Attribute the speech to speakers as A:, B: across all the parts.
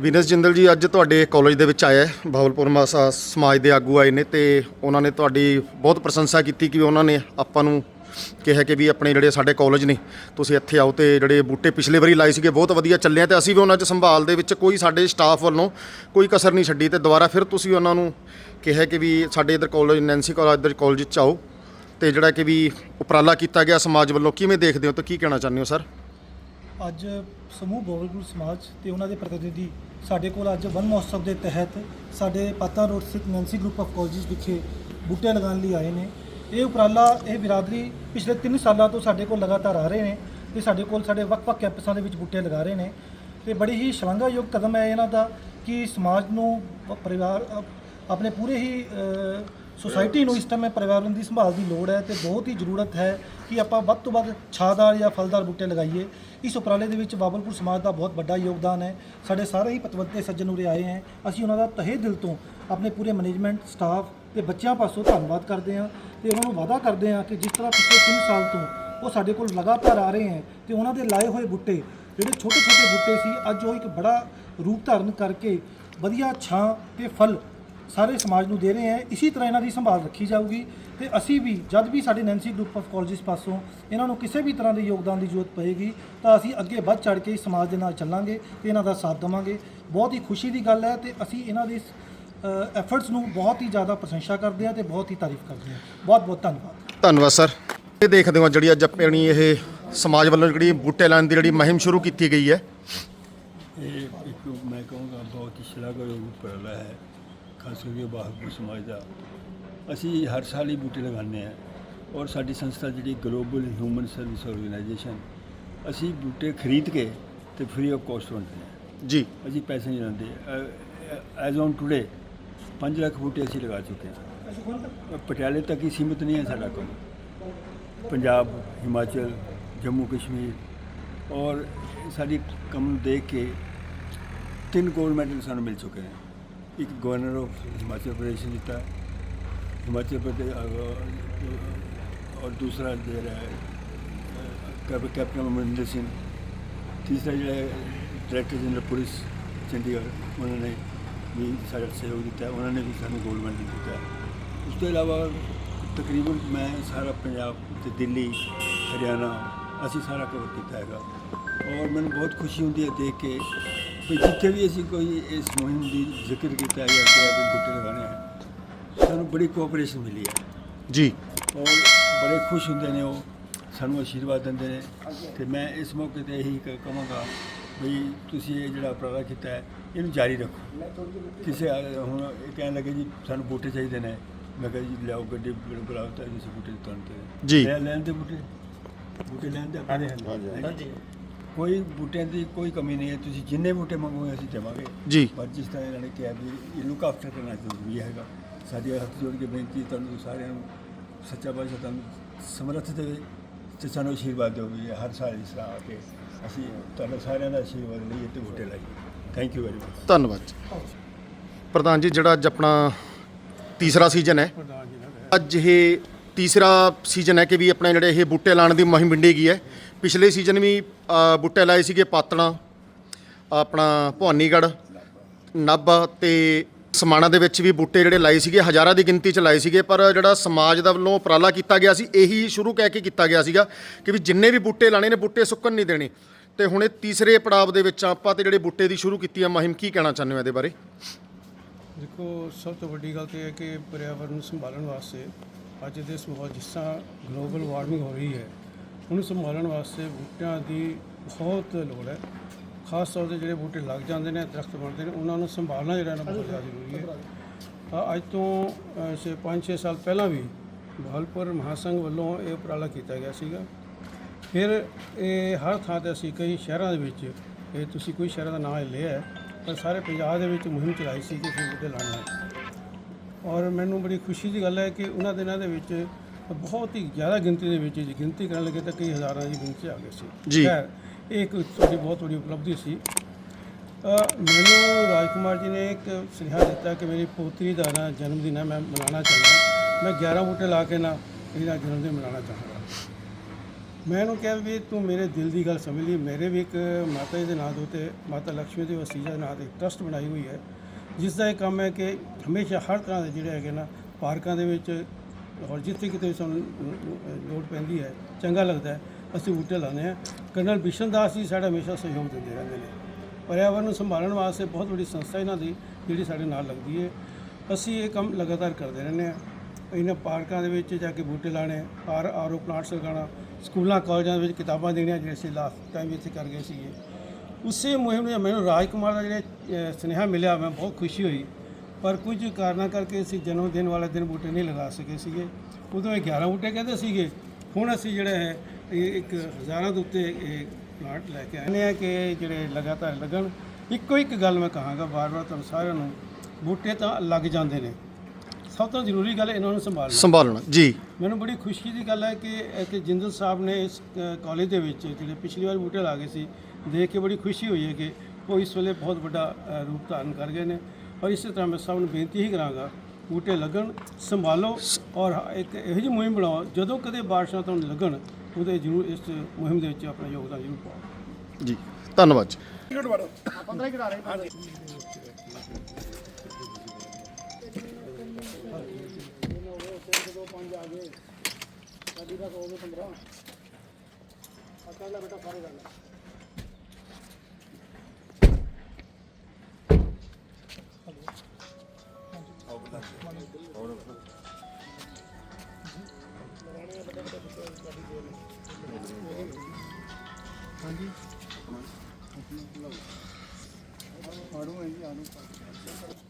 A: Wins Jindal ਜੀ, ਅੱਜ ਤੁਹਾਡੇ ਕਾਲਜ ਦੇ ਵਿੱਚ ਆਇਆ ਹੈ ਭਾਵਲਪੁਰ ਮਾਸਾ ਸਮਾਜ ਦੇ ਆਗੂ ਆਏ ਨੇ ਤੇ ਉਹਨਾਂ ਨੇ ਤੁਹਾਡੀ ਬਹੁਤ ਪ੍ਰਸ਼ੰਸਾ ਕੀਤੀ ਕਿ ਉਹਨਾਂ ਨੇ ਆਪਾਂ ਨੂੰ ਕਿਹਾ ਕਿ ਵੀ ਆਪਣੇ ਜਿਹੜੇ ਸਾਡੇ ਕਾਲਜ ਨੇ, ਤੁਸੀਂ ਇੱਥੇ ਆਓ ਤੇ ਜਿਹੜੇ ਬੂਟੇ ਪਿਛਲੇ ਵਾਰੀ ਲਾਏ ਸੀਗੇ, ਬਹੁਤ ਵਧੀਆ ਚੱਲੇ ਆ ਤੇ ਅਸੀਂ ਵੀ ਉਹਨਾਂ 'ਚ ਸੰਭਾਲ ਦੇ ਵਿੱਚ ਕੋਈ ਸਾਡੇ ਸਟਾਫ ਵੱਲੋਂ ਕੋਈ ਕਸਰ ਨਹੀਂ ਛੱਡੀ ਤੇ ਦੁਬਾਰਾ ਫਿਰ ਤੁਸੀਂ ਉਹਨਾਂ ਨੂੰ ਕਿਹਾ ਕਿ ਵੀ ਸਾਡੇ ਇਧਰ ਕਾਲਜ ਨੈਂਸੀ ਕਾਲਜ ਇਧਰ ਕਾਲਜ 'ਚ ਆਓ ਤੇ ਜਿਹੜਾ ਕਿ ਵੀ ਉਪਰਾਲਾ ਕੀਤਾ ਗਿਆ ਸਮਾਜ ਵੱਲੋਂ, ਕਿਵੇਂ ਦੇਖਦੇ ਹੋ ਤੇ ਕੀ ਕਹਿਣਾ ਚਾਹੁੰਦੇ ਹੋ, ਸਰ?
B: ਅੱਜ ਸਮੂਹ ਬੋਵਲਪੁਰ ਸਮਾਜ ਤੇ ਉਹਨਾਂ ਦੇ ਪ੍ਰਤੀਨਿਧੀ ਸਾਡੇ ਕੋਲ ਅੱਜ ਵਨ ਮਹੋਤਸਵ ਦੇ ਤਹਿਤ ਸਾਡੇ ਪਾਤਾ ਰੋਡ ਸਥਿਤ ਨੈਂਸੀ ਗਰੁੱਪ ਆਫ ਕਾਲਜਸ ਵਿਖੇ ਬੂਟੇ ਲਗਾਉਣ ਲਈ ਆਏ ਨੇ। ਇਹ ਉਪਰਾਲਾ ਇਹ ਬਿਰਾਦਰੀ ਪਿਛਲੇ 3 ਸਾਲਾਂ ਤੋਂ ਸਾਡੇ ਕੋਲ ਲਗਾਤਾਰ ਆ ਰਹੇ ਨੇ ਤੇ ਸਾਡੇ ਕੋਲ ਸਾਡੇ ਵੱਖ-ਵੱਖ ਕੈਂਪਸਾਂ ਦੇ ਵਿੱਚ ਬੂਟੇ ਲਗਾ ਰਹੇ ਨੇ ਤੇ ਬੜੀ ਹੀ ਸ਼ਲਾਘਾਯੋਗ ਕਦਮ ਹੈ ਇਹਨਾਂ ਦਾ ਕਿ ਸਮਾਜ ਨੂੰ ਪਰਿਵਾਰ ਆਪਣੇ ਪੂਰੇ ਹੀ ਅ, ਸੁਸਾਇਟੀ ਨੂੰ ਇਸ ਟਾਈਮ ਪਰਿਵਾਰਨ ਦੀ ਸੰਭਾਲ ਦੀ ਲੋੜ ਹੈ ਤੇ ਬਹੁਤ ਹੀ ਜ਼ਰੂਰਤ ਹੈ ਕਿ ਆਪਾਂ ਵੱਧ ਤੋਂ ਵੱਧ ਛਾਦਾਰ ਜਾਂ ਫਲਦਾਰ ਬੂਟੇ ਲਗਾਈਏ। ਇਸ ਉਪਰਾਲੇ ਦੇ ਵਿੱਚ ਬਾਬਲਪੁਰ ਸਮਾਜ ਦਾ ਬਹੁਤ ਵੱਡਾ ਯੋਗਦਾਨ ਹੈ। ਸਾਡੇ ਸਾਰੇ ਹੀ ਪਤਵੰਤੇ ਸੱਜਣ ਉਰੇ ਆਏ ਹੈ। ਅਸੀਂ ਉਹਨਾਂ ਦਾ ਤਹਿ ਦਿਲ ਤੋਂ ਆਪਣੇ ਪੂਰੇ ਮੈਨੇਜਮੈਂਟ ਸਟਾਫ ਤੇ ਬੱਚਿਆਂ ਪਾਸੋਂ ਧੰਨਵਾਦ ਕਰਦੇ ਹਾਂ ਤੇ ਉਹਨਾਂ ਨੂੰ ਵਾਅਦਾ ਕਰਦੇ ਹਾਂ ਕਿ ਜਿਸ ਤਰ੍ਹਾਂ ਪਿਛਲੇ 3 ਸਾਲ ਤੋਂ ਉਹ ਸਾਡੇ ਕੋਲ ਲਗਾਤਾਰ ਆ ਰਹੇ ਹੈ ਤੇ ਉਹਨਾਂ ਦੇ ਲਾਏ ਹੋਏ ਬੂਟੇ, ਜਿਹੜੇ ਛੋਟੇ ਛੋਟੇ ਬੂਟੇ ਸੀ, ਅੱਜ ਉਹ ਇੱਕ ਬੜਾ ਰੂਪ ਧਾਰਨ ਕਰਕੇ ਵਧੀਆ ਛਾਂ ਤੇ ਫਲ ਸਾਰੇ ਸਮਾਜ ਨੂੰ ਦੇ ਰਹੇ ਹੈ। ਇਸੇ ਤਰ੍ਹਾਂ ਇਹਨਾਂ ਦੀ ਸੰਭਾਲ ਰੱਖੀ ਜਾਊਗੀ ਤੇ ਅਸੀਂ ਵੀ, ਜਦ ਵੀ ਸਾਡੇ ਨੈਂਸੀ ਗਰੁੱਪ ਆਫ ਕਾਲਜਸ ਪਾਸੋਂ ਇਹਨਾਂ ਨੂੰ ਕਿਸੇ ਵੀ ਤਰ੍ਹਾਂ ਦੇ ਯੋਗਦਾਨ ਦੀ ਜ਼ਰੂਰਤ ਪਏਗੀ, ਤਾਂ ਅਸੀਂ ਅੱਗੇ ਵੱਧ ਚੜ ਕੇ ਸਮਾਜ ਦੇ ਨਾਲ ਚੱਲਾਂਗੇ ਤੇ ਇਹਨਾਂ ਦਾ ਸਾਥ ਦੇਵਾਂਗੇ। ਬਹੁਤ ਹੀ ਖੁਸ਼ੀ ਦੀ ਗੱਲ ਹੈ ਤੇ ਅਸੀਂ ਇਹਨਾਂ ਦੇ ਐਫਰਟਸ ਨੂੰ ਬਹੁਤ ਹੀ ਜ਼ਿਆਦਾ ਪ੍ਰਸ਼ੰਸਾ ਕਰਦੇ ਹਾਂ ਤੇ ਬਹੁਤ ਹੀ ਤਾਰੀਫ ਕਰਦੇ ਹਾਂ ਬਹੁਤ ਬਹੁਤ ਧੰਨਵਾਦ।
A: ਧੰਨਵਾਦ ਸਰ। ਇਹ ਦੇਖਦੇ ਹੋ ਜਿਹੜੀ ਅੱਜ ਆਪਣੀ ਇਹ ਸਮਾਜ ਵੱਲੋਂ ਜਿਹੜੀ ਬੂਟੇ ਲਾਉਣ ਦੀ ਜਿਹੜੀ ਮੁਹਿੰਮ ਸ਼ੁਰੂ ਕੀਤੀ ਗਈ ਹੈ।
C: ਇਹ ਇੱਕ ਮੈਂ ਕਹੂੰਗਾ ਬਹੁਤ ਹੀ ਸ਼ਲਾਘਾਯੋਗ ਉਪਰਾਲਾ ਹੈ ਖਾਸ ਕਰਕੇ ਬਾਹਰਪੁਰ ਸਮਾਜ ਦਾ। ਅਸੀਂ ਹਰ ਸਾਲ ਹੀ ਬੂਟੇ ਲਗਾਉਂਦੇ ਹਾਂ ਔਰ ਸਾਡੀ ਸੰਸਥਾ ਜਿਹੜੀ ਗਲੋਬਲ ਹਿਊਮਨ ਸਰਵਿਸ ਆਰਗੇਨਾਈਜੇਸ਼ਨ ਅਸੀਂ ਬੂਟੇ ਖਰੀਦ ਕੇ ਤੇ ਫ੍ਰੀ ਆਫ ਕਾਸਟ ਵੰਡਦੇ ਹਾਂ।
A: ਜੀ।
C: ਅਸੀਂ ਪੈਸੇ ਨਹੀਂ ਲੈਂਦੇ ਐਜ਼ ਔਨ ਟੁਡੇ 5 ਲੱਖ ਬੂਟੇ ਅਸੀਂ ਲਗਾ ਚੁੱਕੇ ਹਾਂ। ਪਟਿਆਲੇ ਤੱਕ ਹੀ ਸੀਮਿਤ ਨਹੀਂ ਹੈ ਸਾਡਾ ਕੰਮ। ਪੰਜਾਬ, ਹਿਮਾਚਲ, ਜੰਮੂ ਕਸ਼ਮੀਰ ਔਰ ਸਾਡੀ ਕੰਮ ਦੇਖ ਕੇ ਤਿੰਨ ਗੋਲਡ ਮੈਡਲ ਸਾਨੂੰ ਮਿਲ ਚੁੱਕੇ ਨੇ ਇੱਕ ਗਵਰਨਰ ਆਫ ਹਿਮਾਚਲ ਪ੍ਰਦੇਸ਼ ਨੇ ਦਿੱਤਾ। ਹਿਮਾਚਲ ਪ੍ਰਦੇਸ਼ ਔਰ ਦੂਸਰਾ ਜਿਹੜਾ ਹੈ ਕੈਪਟਨ ਅਮਰਿੰਦਰ ਸਿੰਘ। ਤੀਸਰਾ ਜਿਹੜਾ ਡਾਇਰੈਕਟਰ ਜਨਰਲ ਪੁਲਿਸ, ਚੰਡੀਗੜ੍ਹ, ਉਹਨਾਂ ਨੇ ਵੀ ਸਾਡਾ ਸਹਿਯੋਗ ਦਿੱਤਾ ਉਹਨਾਂ ਨੇ ਵੀ ਸਾਨੂੰ ਗੋਲਡ ਮੈਡਲ ਦਿੱਤਾ ਉਸ ਤੋਂ ਇਲਾਵਾ ਤਕਰੀਬਨ ਮੈਂ ਸਾਰਾ ਪੰਜਾਬ ਤੇ ਦਿੱਲੀ ਹਰਿਆਣਾ ਅਸੀਂ ਸਾਰਾ ਕਵਰ ਕੀਤਾ ਹੈਗਾ। ਔਰ ਮੈਨੂੰ ਬਹੁਤ ਖੁਸ਼ੀ ਹੁੰਦੀ ਹੈ ਦੇਖ ਕੇ ਵੀ ਜਿੱਥੇ ਵੀ ਅਸੀਂ ਕੋਈ ਇਸ ਮੁਹਿੰਮ ਦੀ ਜ਼ਿਕਰ ਕੀਤਾ ਹੈ ਜਾਂ ਵੀ ਬੂਟੇ ਲਗਾਉਣੇ ਹੈ ਸਾਨੂੰ ਬੜੀ ਕੋਆਪਰੇਸ਼ਨ ਮਿਲੀ ਹੈ।
A: ਜੀ।
C: ਔਰ ਬੜੇ ਖੁਸ਼ ਹੁੰਦੇ ਨੇ ਉਹ ਸਾਨੂੰ ਆਸ਼ੀਰਵਾਦ ਦਿੰਦੇ ਨੇ। ਤੇ ਮੈਂ ਇਸ ਮੌਕੇ ਤੇ ਇਹੀ ਕਹਾਂਗਾ ਵੀ ਤੁਸੀਂ ਇਹ ਜਿਹੜਾ ਉਪਰਾਲਾ ਕੀਤਾ ਹੈ ਇਹਨੂੰ ਜਾਰੀ ਰੱਖੋ। ਕਿਸੇ ਆ- ਹੁਣ ਇਹ ਕਹਿਣ ਲੱਗੇ ਜੀ ਸਾਨੂੰ ਬੂਟੇ ਚਾਹੀਦੇ ਨੇ। ਮੈਂ ਕਿਹਾ ਜੀ ਲਿਆਓ ਗੱਡੀ ਬ- ਬੁਲਾਓ ਤਾਂ ਤੁਸੀਂ ਬੂਟੇ ਤੁਹਾਨੂੰ ਤੇ
A: ਜੀ।
C: ਲੈ ਲੈਣ ਦੇ ਬੂਟੇ? ਬੂਟੇ ਲੈਣ ਦੇ ਹਾਂਜੀ ਹਾਂਜੀ। ਕੋਈ ਬੂਟਿਆਂ ਦੀ ਕੋਈ ਕਮੀ ਨਹੀਂ ਹੈ ਤੁਸੀਂ ਜਿੰਨੇ ਬੂਟੇ ਮੰਗੋਗੇ ਅਸੀਂ ਦੇਵਾਂਗੇ।
A: ਜੀ।
C: ਪਰ ਜਿਸ ਤਰ੍ਹਾਂ ਇਹਨਾਂ ਨੇ ਕਿਹਾ ਵੀ ਇਹ ਲੁੱਕ ਆਫਟਰ ਕਰਨਾ ਜ਼ਰੂਰੀ ਹੈਗਾ। ਸਾਡੀ ਹੱਥ ਜੋੜ ਕੇ ਬੇਨਤੀ ਹੈ ਤੁਹਾਨੂੰ ਸਾਰਿਆਂ ਨੂੰ ਸੱਚਾ ਪਾਤਸ਼ਾਹ ਤੁਹਾਨੂੰ ਸਮਰੱਥ ਦੇਵੇ ਤੇ ਸਾਨੂੰ ਆਸ਼ੀਰਵਾਦ ਦਿਓ ਵੀ ਹਰ ਸਾਲ ਇਸ ਤਰ੍ਹਾਂ ਆ ਕੇ। ਅਸੀਂ ਤੁਹਾਡਾ ਸਾਰਿਆਂ ਦਾ ਆਸ਼ੀਰਵਾਦ ਲਈਏ ਤੇ ਬੂਟੇ ਲਾਈਏ ਥੈਂਕ ਯੂ ਵੈਰੀ ਮਚ
A: ਧੰਨਵਾਦ ਜੀ। ਪ੍ਰਧਾਨ ਜੀ ਜਿਹੜਾ ਅੱਜ ਆਪਣਾ ਤੀਸਰਾ ਸੀਜ਼ਨ ਹੈ। ਅੱਜ ਇਹ ਤੀਸਰਾ ਸੀਜ਼ਨ ਹੈ ਕਿ ਵੀ ਆਪਣੇ ਜਿਹੜੇ ਇਹ ਬੂਟੇ ਲਾਉਣ ਦੀ ਮੁਹਿੰਮ ਵਿੰਡੀ ਗਈ ਹੈ। ਪਿਛਲੇ ਸੀਜ਼ਨ ਵੀ ਅ, ਬੂਟੇ ਲਾਏ ਸੀਗੇ ਪਾਤਣਾ ਆਪਣਾ ਭਵਾਨੀਗੜ੍ਹ ਨਾਭਾ ਤੇ ਸਮਾਣਾ ਦੇ ਵਿੱਚ ਵੀ ਬੂਟੇ ਜਿਹੜੇ ਲਾਏ ਸੀਗੇ ਹਜ਼ਾਰਾਂ ਦੀ ਗਿਣਤੀ ਚ ਲਾਏ ਸੀਗੇ ਪਰ ਜਿਹੜਾ ਸਮਾਜ ਦਾ ਵੱਲੋਂ ਉਪਰਾਲਾ ਕੀਤਾ ਗਿਆ ਸੀ ਇਹੀ ਸ਼ੁਰੂ ਕਹਿ ਕੇ ਕੀਤਾ ਗਿਆ ਸੀਗਾ ਕਿ ਵੀ ਜਿੰਨੇ ਵੀ ਬੂਟੇ ਲਾਣੇ ਨੇ ਬੂਟੇ ਸੁੱਕਣ ਨਹੀਂ ਦੇਣੇ। ਤੇ ਹੁਣ ਇਹ ਤੀਸਰੇ ਪੜਾਅ ਦੇ ਵਿੱਚ ਆਪਾਂ ਤੇ ਜਿਹੜੇ ਬੂਟੇ ਦੀ ਸ਼ੁਰੂ ਕੀਤੀ ਆ, ਮੁਹਿੰਮ, ਕੀ ਕਹਿਣਾ ਚਾਹੁੰਦੇ ਹੋ ਇਹਦੇ ਬਾਰੇ?
D: ਦੇਖੋ, ਸਭ ਤੋਂ ਵੱਡੀ ਗੱਲ ਤੇ ਇਹ ਹੈ ਕਿ ਪਰਿਆਵਰਨ ਨੂੰ ਸੰਭਾਲਣ ਵਾਸਤੇ ਅੱਜ ਦੇ ਇਸ ਜਿਸ ਤਰ੍ਹਾਂ ਗਲੋਬਲ ਵਾਰਮਿੰਗ ਹੋ ਰਹੀ ਹੈ, ਉਹਨੂੰ ਸੰਭਾਲਣ ਵਾਸਤੇ ਬੂਟਿਆਂ ਦੀ ਬਹੁਤ ਲੋੜ ਹੈ। ਖਾਸ ਤੌਰ ਤੇ ਜਿਹੜੇ ਬੂਟੇ ਲੱਗ ਜਾਂਦੇ ਨੇ, ਦਰਖਤ ਬਣਦੇ ਨੇ, ਉਹਨਾਂ ਨੂੰ ਸੰਭਾਲਣਾ ਜਿਹੜਾ ਨਾ ਬਹੁਤ ਜ਼ਿਆਦਾ ਜ਼ਰੂਰੀ ਹੈ। ਤਾਂ ਅੱਜ ਤੋਂ ਛੇ 5-6 ਸਾਲ ਪਹਿਲਾਂ ਵੀ ਬਹਾਲਪੁਰ ਮਹਾਸੰਘ ਵੱਲੋਂ ਇਹ ਉਪਰਾਲਾ ਕੀਤਾ ਗਿਆ ਸੀਗਾ। ਫਿਰ ਇਹ ਹਰ ਥਾਂ ਤੇ ਅਸੀਂ ਕਈ ਸ਼ਹਿਰਾਂ ਦੇ ਵਿੱਚ ਇਹ ਤੁਸੀਂ ਕੋਈ ਸ਼ਹਿਰਾਂ ਦਾ ਨਾਮ ਲਿਆ ਹੈ ਪਰ ਸਾਰੇ ਪੰਜਾਬ ਦੇ ਵਿੱਚ ਮੁਹਿੰਮ ਚਲਾਈ ਸੀ ਕਿ ਅਸੀਂ ਬੂਟੇ ਲਾਉਣਾ ਹੈ। ਔਰ ਮੈਨੂੰ ਬੜੀ ਖੁਸ਼ੀ ਦੀ ਗੱਲ ਹੈ ਕਿ ਉਹਨਾਂ ਦਿਨਾਂ ਦੇ ਵਿੱਚ ਬਹੁਤ ਹੀ ਜ਼ਿਆਦਾ ਗਿਣਤੀ ਦੇ ਵਿੱਚ ਜੇ ਗਿਣਤੀ ਕਰਨ ਲੱਗੇ ਤਾਂ ਕਈ ਹਜ਼ਾਰਾਂ ਦੀ ਗਿਣਤੀ ਆ ਗਈ ਸੀ।
A: ਜੀ।
D: ਖੈਰ ਇਹ ਇੱਕ ਸਾਡੀ ਬਹੁਤ ਵੱਡੀ ਉਪਲਬਧੀ ਸੀ। ਅ, ਮੈਨੂੰ ਰਾਜਕੁਮਾਰ ਜੀ ਨੇ ਇੱਕ ਸੁਨੇਹਾ ਦਿੱਤਾ ਕਿ ਮੇਰੀ ਪੋਤਰੀ ਦਾ ਨਾ ਜਨਮ ਦਿਨ ਹੈ ਮੈਂ ਮਨਾਉਣਾ ਚਾਹੁੰਦਾ ਮੈਂ 11 ਬੂਟੇ ਲਾ ਕੇ ਨਾ ਇਹਦਾ ਜਨਮ ਦਿਨ ਮਨਾਉਣਾ ਚਾਹੁੰਦਾ ਮੈਂ ਉਹਨੂੰ ਕਿਹਾ ਵੀ ਤੂੰ ਮੇਰੇ ਦਿਲ ਦੀ ਗੱਲ ਸਮਝ ਲਈ। ਮੇਰੇ ਵੀ ਇੱਕ ਮਾਤਾ ਜੀ ਦੇ ਨਾਂ ਦੇ ਉੱਤੇ, ਮਾਤਾ ਲక్ష్ਮੀ ਦੇ ਵਸੀਜਾ ਦੇ ਨਾਂ ਤੇ ਟਰਸਟ ਬਣਾਈ ਹੋਈ ਹੈ ਜਿਸ ਦਾ ਇਹ ਕੰਮ ਹੈ ਕਿ ਹਮੇਸ਼ਾ ਹਰ ਤਰ੍ਹਾਂ ਦੇ ਜਿਹੜੇ ਹੈਗੇ ਨਾ, ਪਾਰਕਾਂ ਦੇ ਵਿੱਚ ਔਰ ਜਿੱਥੇ ਕਿਤੇ ਸਾਨੂੰ ਲੋੜ ਪੈਂਦੀ ਹੈ, ਚੰਗਾ ਲੱਗਦਾ ਹੈ, ਅਸੀਂ ਬੂਟੇ ਲਾਉਂਦੇ ਹਾਂ। ਕਰਨਲ ਬਿਸ਼ਨ ਦਾਸ ਜੀ ਸਾਡਾ ਹਮੇਸ਼ਾ ਸਹਿਯੋਗ ਦਿੰਦੇ ਰਹਿੰਦੇ ਨੇ। ਪਰਿਆਵਰਨ ਨੂੰ ਸੰਭਾਲਣ ਵਾਸਤੇ ਬਹੁਤ ਵੱਡੀ ਸੰਸਥਾ ਇਹਨਾਂ ਦੀ, ਜਿਹੜੀ ਸਾਡੇ ਨਾਲ ਲੱਗਦੀ ਹੈ। ਅਸੀਂ ਇਹ ਕੰਮ ਲਗਾਤਾਰ ਕਰਦੇ ਰਹਿੰਦੇ ਹਾਂ। ਇਹਨਾਂ ਪਾਰਕਾਂ ਦੇ ਵਿੱਚ ਜਾ ਕੇ ਬੂਟੇ ਲਾਣੇ ਆਰ ਆਰਓ ਪਲਾਂਟਸ ਲਗਾਉਣਾ ਸਕੂਲਾਂ, ਕਾਲਜਾਂ ਵਿੱਚ ਕਿਤਾਬਾਂ ਦੇਣੀਆਂ ਜਿਹੜੇ ਅਸੀਂ ਲਾਸਟ ਟਾਈਮ ਇੱਥੇ ਕਰ ਗਏ ਸੀਗੇ। ਉਸੇ ਮੁਹਿੰਮ ਨੇ ਮੈਨੂੰ ਰਾਜਕੁਮਾਰ ਦਾ ਜਿਹੜੇ ਸੁਨੇਹਾ ਮਿਲਿਆ, ਮੈਂ ਬਹੁਤ ਖੁਸ਼ੀ ਹੋਈ। ਪਰ ਕੁਝ ਕਾਰਨਾਂ ਕਰਕੇ ਅਸੀਂ ਜਨਮ ਦਿਨ ਵਾਲੇ ਦਿਨ ਬੂਟੇ ਨਹੀਂ ਲਗਾ ਸਕੇ ਸੀਗੇ। ਉਦੋਂ ਇਹ 11 ਬੂਟੇ ਕਹਿੰਦੇ ਸੀਗੇ। ਹੁਣ ਅਸੀਂ ਜਿਹੜਾ ਹੈ, ਇਹ ਇੱਕ ਹਜ਼ਾਰਾਂ ਦੇ ਉੱਤੇ ਇਹ ਪਲਾਂਟ ਲੈ ਕੇ ਆਏ ਨੇ ਕਿ ਜਿਹੜੇ ਲਗਾਤਾਰ ਲੱਗਣ। ਇੱਕੋ ਇੱਕ ਗੱਲ ਮੈਂ ਕਹਾਂਗਾ, ਵਾਰ-ਵਾਰ ਤੁਹਾਨੂੰ ਸਾਰਿਆਂ ਨੂੰ, ਬੂਟੇ ਤਾਂ ਲੱਗ ਜਾਂਦੇ ਨੇ। ਸਭ ਤੋਂ ਜ਼ਰੂਰੀ ਗੱਲ ਇਹਨਾਂ ਨੂੰ ਸੰਭਾਲਣਾ।
A: ਸੰਭਾਲਣਾ ਜੀ।
D: ਮੈਨੂੰ ਬੜੀ ਖੁਸ਼ੀ ਦੀ ਗੱਲ ਹੈ ਕਿ ਕਿ ਜਿੰਦਲ ਸਾਹਿਬ ਨੇ ਇਸ ਕਾਲਜ ਦੇ ਵਿੱਚ ਜਿਹੜੇ ਪਿਛਲੀ ਵਾਰ ਬੂਟੇ ਲਾ ਗਏ ਸੀ ਦੇਖ ਕੇ ਬੜੀ ਖੁਸ਼ੀ ਹੋਈ ਹੈ ਕਿ ਉਹ ਇਸ ਵੇਲੇ ਬਹੁਤ ਵੱਡਾ ਰੂਪ ਧਾਰਨ ਕਰ ਗਏ ਨੇ। ਔਰ ਇਸੇ ਤਰ੍ਹਾਂ ਮੈਂ ਸਭ ਨੂੰ ਬੇਨਤੀ ਹੀ ਕਰਾਂਗਾ ਬੂਟੇ ਲੱਗਣ ਸੰਭਾਲੋ ਔਰ ਇੱਕ ਇਹੋ ਜਿਹੀ ਮੁਹਿੰਮ ਬਣਾਓ ਜਦੋਂ ਕਦੇ ਬਾਰਿਸ਼ਾਂ ਤੁਹਾਨੂੰ ਲੱਗਣ ਉਹਦੇ ਜ਼ਰੂਰ ਇਸ ਮੁਹਿੰਮ ਦੇ ਵਿੱਚ ਆਪਣਾ ਯੋਗਦਾਨ ਜ਼ਰੂਰ ਪਾਓ।
A: ਜੀ ਧੰਨਵਾਦ ਜੀ।
D: ਪੰਜ ਆ ਗਏ ਸਾਡੀ ਦਾ ਹੋ ਗਏ 15 ਅਕਾਲਾ ਬੇਟਾ ਸਾਰੇ ਗੱਲ
B: ਹਾਂਜੀ ਆੜੂ ਹੈ ਜੀ ਆੜੂ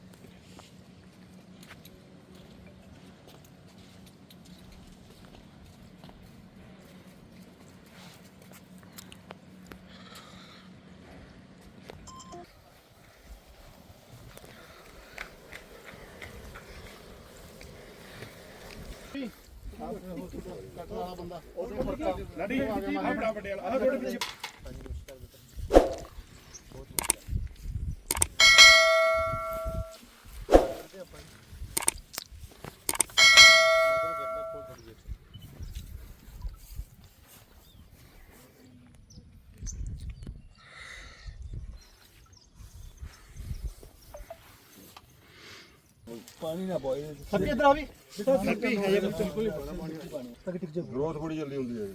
B: ਕੱਟਣ ਵਾਲਾ ਬੰਦਾ ਉਹਦੇ ਫਰਕਾ ਲੜੀ ਆਪਣਾ ਵੱਡੇ ਵਾਲਾ। ਆਹ ਤੁਹਾਡੇ ਪਿੱਛੇ।
C: ਪਾਣੀ ਨਾ ਬੋਏ
B: ਸੱਪੀ ਇਧਰ ਆ ਵੀ ਬੇਟਾ ਸੱਪੀ ਹੈ ਬਿਲਕੁਲ ਹੀ ਪਾਣਾ ਪਾਣੀ ਤੱਕ ਟਿਕ ਜਾ
E: ਗਰੋਥ ਬੜੀ ਜਲਦੀ ਹੁੰਦੀ ਹੈ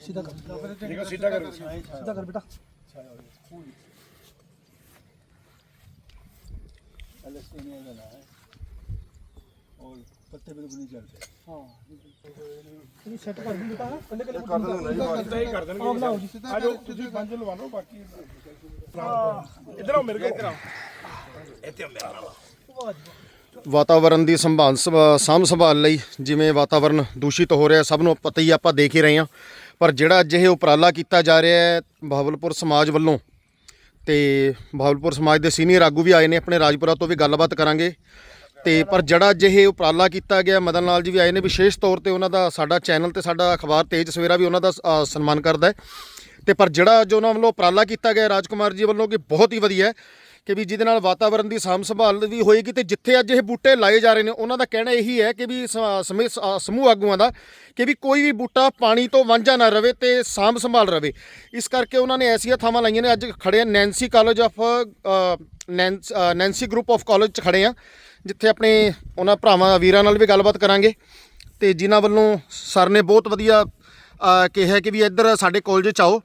B: ਸਿੱਧਾ ਕਰ ਦੇਖੋ ਸਿੱਧਾ ਕਰ ਸਿੱਧਾ ਕਰ ਬੇਟਾ
C: एलेस्टेनिया का नाम है और पत्ते बिल्कुल नहीं चलते
B: ਹਾਂ ਇਹ ਸੈੱਟ ਕਰ ਦਿੰਦੇ ਬੇਟਾ ਕੱਲੇ ਕੱਲੇ
E: ਕਰ ਦੇਣਾ ਨਹੀਂ ਬਾਅਦ
B: ਹੀ ਕਰ ਦੇਣਗੇ ਬਣਾਓ ਜੀ
E: ਆ ਜਾਓ ਤੁਸੀਂ ਪੰਜ ਲਵਾ ਲਓ ਬਾਕੀ ਇਧਰ ਆਓ ਮੇਰੇ ਕੋਲ ਇਧਰ
B: ਵਾਹ ਜੀ
A: ਵਾਤਾਵਰਨ ਦੀ ਸੰਭਾਲ ਸੰਭਾ- ਸਾਂਭ ਸੰਭਾਲ ਲਈ ਜਿਵੇਂ ਵਾਤਾਵਰਨ ਦੂਸ਼ਿਤ ਹੋ ਰਿਹਾ, ਸਭ ਨੂੰ ਪਤਾ ਹੀ ਆਪਾਂ ਦੇਖ ਹੀ ਰਹੇ ਹਾਂ। ਪਰ ਜਿਹੜਾ ਅੱਜ ਇਹ ਉਪਰਾਲਾ ਕੀਤਾ ਜਾ ਰਿਹਾ ਹੈ ਬਹਾਵਲਪੁਰ ਸਮਾਜ ਵੱਲੋਂ ਤੇ ਬਹਾਵਲਪੁਰ ਸਮਾਜ ਦੇ ਸੀਨੀਅਰ ਆਗੂ ਵੀ ਆਏ ਨੇ, ਆਪਣੇ ਰਾਜਪੁਰਾ ਤੋਂ ਵੀ ਗੱਲਬਾਤ ਕਰਾਂਗੇ। ਤੇ ਪਰ ਜਿਹੜਾ ਅੱਜ ਇਹ ਉਪਰਾਲਾ ਕੀਤਾ ਗਿਆ, ਮਦਨ ਲਾਲ ਜੀ ਵੀ ਆਏ ਨੇ, ਵਿਸ਼ੇਸ਼ ਤੌਰ ਤੇ ਉਹਨਾਂ ਦਾ ਸਾਡਾ ਚੈਨਲ ਤੇ ਸਾਡਾ ਅਖਬਾਰ ਤੇਜ ਸਵੇਰਾ ਵੀ ਉਹਨਾਂ ਦਾ ਸਨਮਾਨ ਕਰਦਾ ਹੈ। ਤੇ ਪਰ ਜਿਹੜਾ ਜੋ ਉਹਨਾਂ ਵੱਲੋਂ ਉਪਰਾਲਾ ਕੀਤਾ ਗਿਆ, ਰਾਜਕੁਮਾਰ ਜੀ ਵੱਲੋਂ, ਕਿ ਬਹੁਤ ਹੀ ਵਧੀਆ ਹੈ। ਕਿ ਵੀ ਜਿਹਦੇ ਨਾਲ ਵਾਤਾਵਰਣ ਦੀ ਸਾਂਭ ਸੰਭਾਲ ਵੀ ਹੋਏਗੀ ਤੇ ਜਿੱਥੇ ਅੱਜ ਇਹ ਬੂਟੇ ਲਾਏ ਜਾ ਰਹੇ ਨੇ, ਉਹਨਾਂ ਦਾ ਕਹਿਣਾ ਇਹੀ ਹੈ ਕਿ ਵੀ ਸ- ਸ- ਸਮੂਹ ਆਗੂਆਂ ਦਾ ਕਿ ਵੀ ਕੋਈ ਵੀ ਬੂਟਾ ਪਾਣੀ ਤੋਂ ਵਾਂਝਾ ਨਾ ਰਵੇ ਤੇ ਸਾਂਭ ਸੰਭਾਲ ਰਵੇ। ਇਸ ਕਰਕੇ ਉਹਨਾਂ ਨੇ ਐਸੀਆਂ ਥਾਵਾਂ ਲਾਈਆਂ ਨੇ, ਅੱਜ ਖੜੇ ਆ Nancy college of Nancy group of college ਚ ਖੜੇ ਆ, ਜਿੱਥੇ ਆਪਣੇ ਉਹਨਾਂ ਭਰਾਵਾਂ, ਵੀਰਾਂ ਨਾਲ ਵੀ ਗੱਲਬਾਤ ਕਰਾਂਗੇ। ਤੇ ਜਿਨ੍ਹਾਂ ਵੱਲੋਂ ਸਰ ਨੇ ਬਹੁਤ ਵਧੀਆ ਕਿਹਾ ਕਿ ਵੀ ਇੱਧਰ ਸਾਡੇ ਕਾਲਜ ਚ ਆਓ।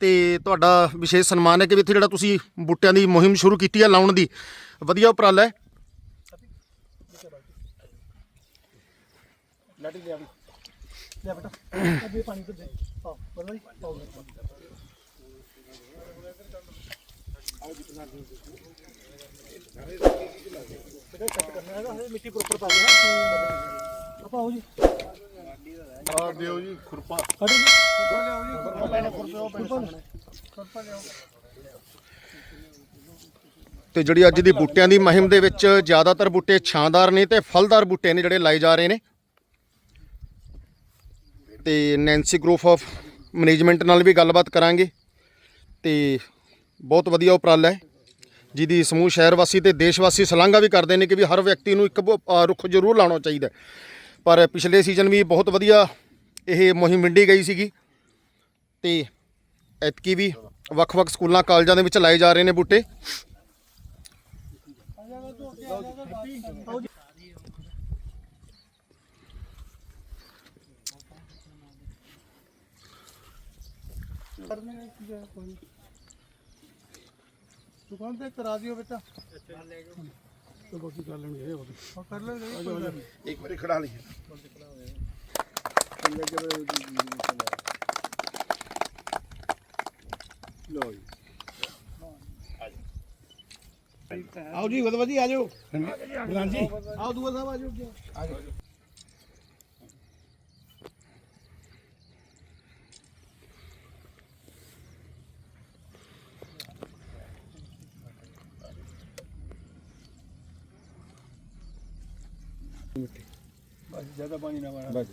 A: ਤੇ ਤੁਹਾਡਾ ਵਿਸ਼ੇਸ਼ ਸਨਮਾਨ ਹੈ ਕਿ ਵੀ ਇੱਥੇ ਜਿਹੜਾ ਤੁਸੀਂ ਬੂਟਿਆਂ ਦੀ ਮੁਹਿੰਮ ਸ਼ੁਰੂ ਕੀਤੀ ਹੈ ਲਾਉਣ ਦੀ। ਵਧੀਆ ਉਪਰਾਲਾ ਹੈ।
B: ਲੈ ਬੇਟਾ, ਅੱਗੇ ਪਾਣੀ ਤੇ ਦੇ। ਆਓ ਬਰਵਾ ਜੀ ਮਿੱਟੀ ਪ੍ਰੋਪਰ ਪਾ ਦੇਣਾ ਆਪਾਂ ਜੀ
E: ਆ ਦਿਓ ਜੀ ਖੁਰਪਾ
B: ਹਟੋ ਜੀ
A: ਤੇ ਜਿਹੜੀ ਅੱਜ ਦੀ ਬੂਟਿਆਂ ਦੀ ਮੁਹਿੰਮ ਦੇ ਵਿੱਚ ਜ਼ਿਆਦਾਤਰ ਬੂਟੇ ਛਾਂਦਾਰ ਨੇ ਤੇ ਫਲਦਾਰ ਬੂਟੇ ਨੇ ਜਿਹੜੇ ਲਾਏ ਜਾ ਰਹੇ ਨੇ। ਤੇ ਨੈਂਸੀ ਗਰੁੱਪ ਆਫ ਮੈਨੇਜਮੈਂਟ ਨਾਲ ਵੀ ਗੱਲਬਾਤ ਕਰਾਂਗੇ। ਤੇ ਬਹੁਤ ਵਧੀਆ ਉਪਰਾਲਾ ਹੈ। ਜਿਹਦੀ ਸਮੂਹ ਸ਼ਹਿਰ ਵਾਸੀ ਤੇ ਦੇਸ਼ ਵਾਸੀ ਸ਼ਲਾਘਾ ਵੀ ਕਰਦੇ ਨੇ ਕਿ ਵੀ ਹਰ ਵਿਅਕਤੀ ਨੂੰ ਇੱਕ ਰੁੱਖ ਜ਼ਰੂਰ ਲਾਉਣਾ ਚਾਹੀਦਾ ਪਰ ਪਿਛਲੇ ਸੀਜ਼ਨ ਵੀ ਬਹੁਤ ਵਧੀਆ ਇਹ ਮੁਹਿੰਮ ਵੰਡੀ ਗਈ ਸੀਗੀ। ਤੇ ਐਤਕੀ ਵੀ ਵੱਖ-ਵੱਖ ਸਕੂਲਾਂ, ਕਾਲਜਾਂ ਦੇ ਵਿੱਚ ਲਾਏ ਜਾ ਰਹੇ ਨੇ ਬੂਟੇ।
B: ਦੁਕਾਨ ਤੇ ਕਰਾ ਦਿਓ ਬੇਟਾ।
D: ਤਾਂ ਬਾਕੀ ਕਰ ਲੈਣਗੇ ਉਹ
B: ਕਰ ਲੈਂਗੇ
E: ਇੱਕ ਵਾਰੀ ਖੜਾ ਲਈ।
C: ਲਓ ਜੀ।
E: ਆਓ ਜੀ ਗਦਵਾ ਜੀ ਆ ਜਾਓ ਪ੍ਰਧਾਨ ਜੀ। ਆਓ ਦੂਆ ਸਾਹਿਬ ਆ ਜਾਓ
C: ਬਸ